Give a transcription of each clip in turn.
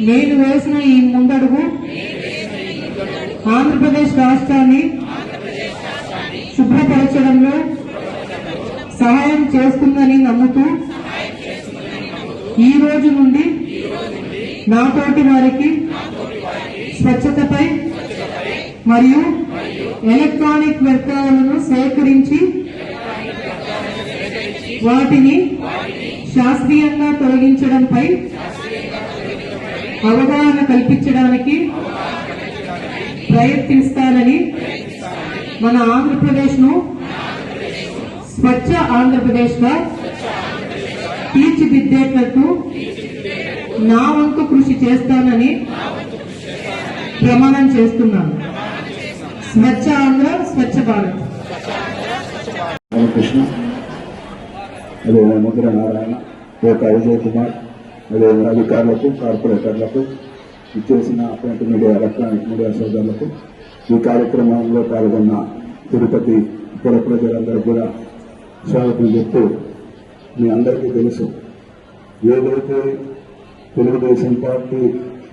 నేను వేసిన ఈ ముందడుగు ఆంధ్రప్రదేశ్ రాష్ట్రాన్ని శుభ్రపరచడంలో సహాయం చేస్తుందని నమ్ముతూ ఈ రోజు నుండి నాతోటి వారికి స్వచ్ఛతపై మరియు ఎలక్ట్రానిక్ వ్యర్థాలను సేకరించి వాటిని శాస్త్రీయంగా తొలగించడంపై అవగాహన కల్పించడానికి ప్రయత్నిస్తానని మన ఆంధ్రప్రదేశ్ను స్వచ్ఛ ఆంధ్రప్రదేశ్గా తీర్చిదిద్దేటట్టు నా వంతు కృషి చేస్తానని ప్రమాణం చేస్తున్నాను. స్వచ్ఛ ఆంధ్ర స్వచ్ఛ భారత్. రామకృష్ణ. అదే ముద్ర నారాయణ. ఒక అజయ్ కుమార్. అదే అధికారులకు కార్పొరేటర్లకు ఇచ్చేసిన ప్రింట్ మీడియా ఎలక్ట్రానిక్ మీడియా సోదరులకు ఈ కార్యక్రమంలో పాల్గొన్న తిరుపతి పుర ప్రజలందరూ కూడా స్వాగతం చెప్తూ మీ అందరికీ తెలుసు. ఏదైతే తెలుగుదేశం పార్టీ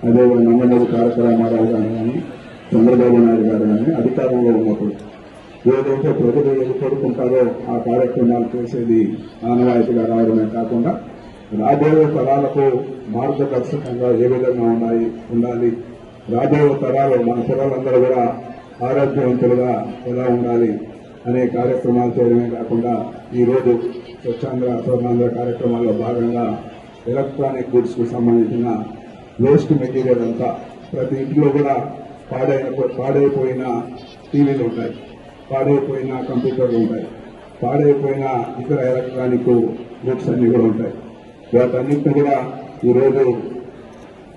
అదే నందమూరి తారక రామారావు గారు కానీ చంద్రబాబు నాయుడు గారు కానీ అధికారంలో ఉన్నప్పుడు ఏదైతే ప్రజలు ఏది కోరుకుంటారో ఆ కార్యక్రమాలు చేసేది ఆనవాయితీగా రావడమే కాకుండా రాబోయే తరాలకు మార్గదర్శకంగా ఏ విధంగా ఉన్నాయి ఉండాలి? రాబోయే తరాలు మన పిల్లలందరూ కూడా ఆరోగ్యవంతులుగా ఎలా ఉండాలి అనే కార్యక్రమాలు చేయడమే కాకుండా ఈరోజు రోజు స్వచ్ఛాంధ్ర స్వర్ణాంధ్ర కార్యక్రమాల్లో భాగంగా ఎలక్ట్రానిక్ గుడ్స్కు సంబంధించిన వేస్ట్ మెటీరియల్ అంతా ప్రతి ఇంట్లో కూడా పాడైన పాడైపోయిన టీవీలు ఉంటాయి పాడైపోయిన కంప్యూటర్లు ఉంటాయి పాడైపోయిన ఇతర ఎలక్ట్రానిక్ గుడ్స్ అన్ని కూడా ఉంటాయి. వాటన్నింటినీ కూడా ఈరోజు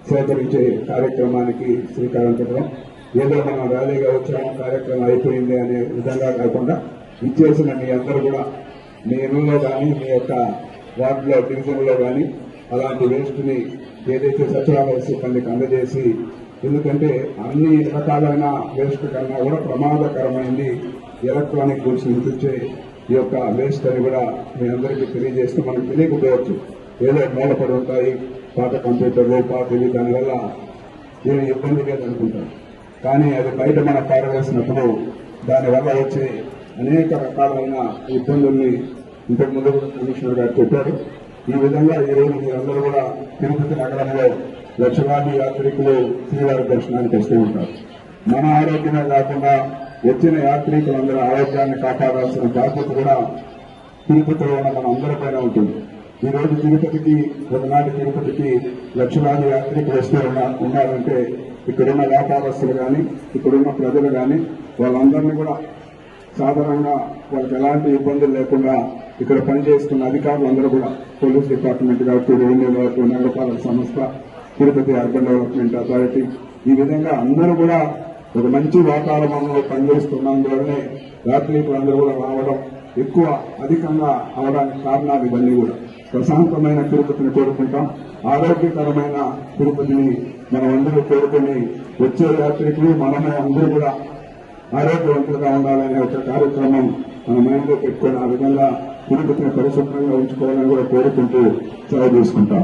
సేకరించే కార్యక్రమానికి శ్రీకారం చుట్టడం ఏదో మనం ర్యాలీగా వచ్చాము కార్యక్రమం అయిపోయింది అనే విధంగా కాకుండా ఇచ్చేసిన మీ అందరూ కూడా మీ ఇళ్ళలో కానీ మీ యొక్క వార్డులో డివిజన్లో కానీ అలాంటి వేస్ట్ని ఏదైతే సచివాలయ సిబ్బందికి అందజేసి ఎందుకంటే అన్ని రకాలైన వేస్ట్ కన్నా కూడా ప్రమాదకరమైంది ఎలక్ట్రానిక్ గుడ్స్ నింపించే ఈ యొక్క వేస్ట్ అని కూడా మీ అందరికీ తెలియజేస్తే మనకు తెలియకపోవచ్చు. ఏదో మూలపడి ఉంటాయి పాత కంప్యూటర్లు పాటలు దానివల్ల ఏమి ఇబ్బంది లేదనుకుంటారు. కానీ అది బయట మనం పారవేసినప్పుడు దానివల్ల వచ్చే అనేక రకాలైన ఇబ్బందుల్ని ఇంతకు ముందు కూడా కమిషనర్ గారు చెప్పారు. ఈ విధంగా ఈరోజు మీరందరూ కూడా తిరుపతి నగరంలో లక్షలాది యాత్రికులు శ్రీవారి దర్శనానికి వస్తూ ఉంటారు. మన ఆరోగ్యమే కాకుండా వచ్చిన యాత్రికులందరూ ఆరోగ్యాన్ని కాపాడాల్సిన బాధ్యత కూడా తిరుపతిలో ఉన్న మన అందరిపైన ఉంటుంది. ఈ రోజు తిరుపతికి ఒకనాటి తిరుపతికి లక్షలాది యాత్రికులు వస్తూ ఉన్నా- ఉన్నారంటే ఇక్కడున్న వ్యాపారస్తులు కానీ ఇక్కడున్న ప్రజలు కానీ వాళ్ళందరినీ కూడా సాధారణంగా వాళ్ళకి ఎలాంటి ఇబ్బందులు లేకుండా ఇక్కడ పనిచేస్తున్న అధికారులు అందరూ కూడా పోలీస్ డిపార్ట్మెంట్ కాబట్టి రెవెన్యూ కాబట్టి నగరపాలక సంస్థ తిరుపతి అర్బన్ డెవలప్మెంట్ అథారిటీ ఈ విధంగా అందరూ కూడా ఒక మంచి వాతావరణంలో పనిచేస్తున్నందువల్లనే యాత్రికులు అందరూ కూడా రావడం ఎక్కువ అధికంగా అవడానికి కారణాలు ఇవన్నీ కూడా. ప్రశాంతమైన తిరుపతిని కోరుకుంటాం. ఆరోగ్యకరమైన తిరుపతిని మనం అందరూ కోరుకుని వచ్చే యాత్రికులు మనమే అందరూ కూడా ఆరోగ్యవంతులుగా ఉండాలనే ఒక కార్యక్రమం మన మైండ్లో పెట్టుకొని ఆ విధంగా తిరుపతిని పరిశుభ్రంగా ఉంచుకోవాలని కూడా కోరుకుంటూ సెలవు తీసుకుంటాం.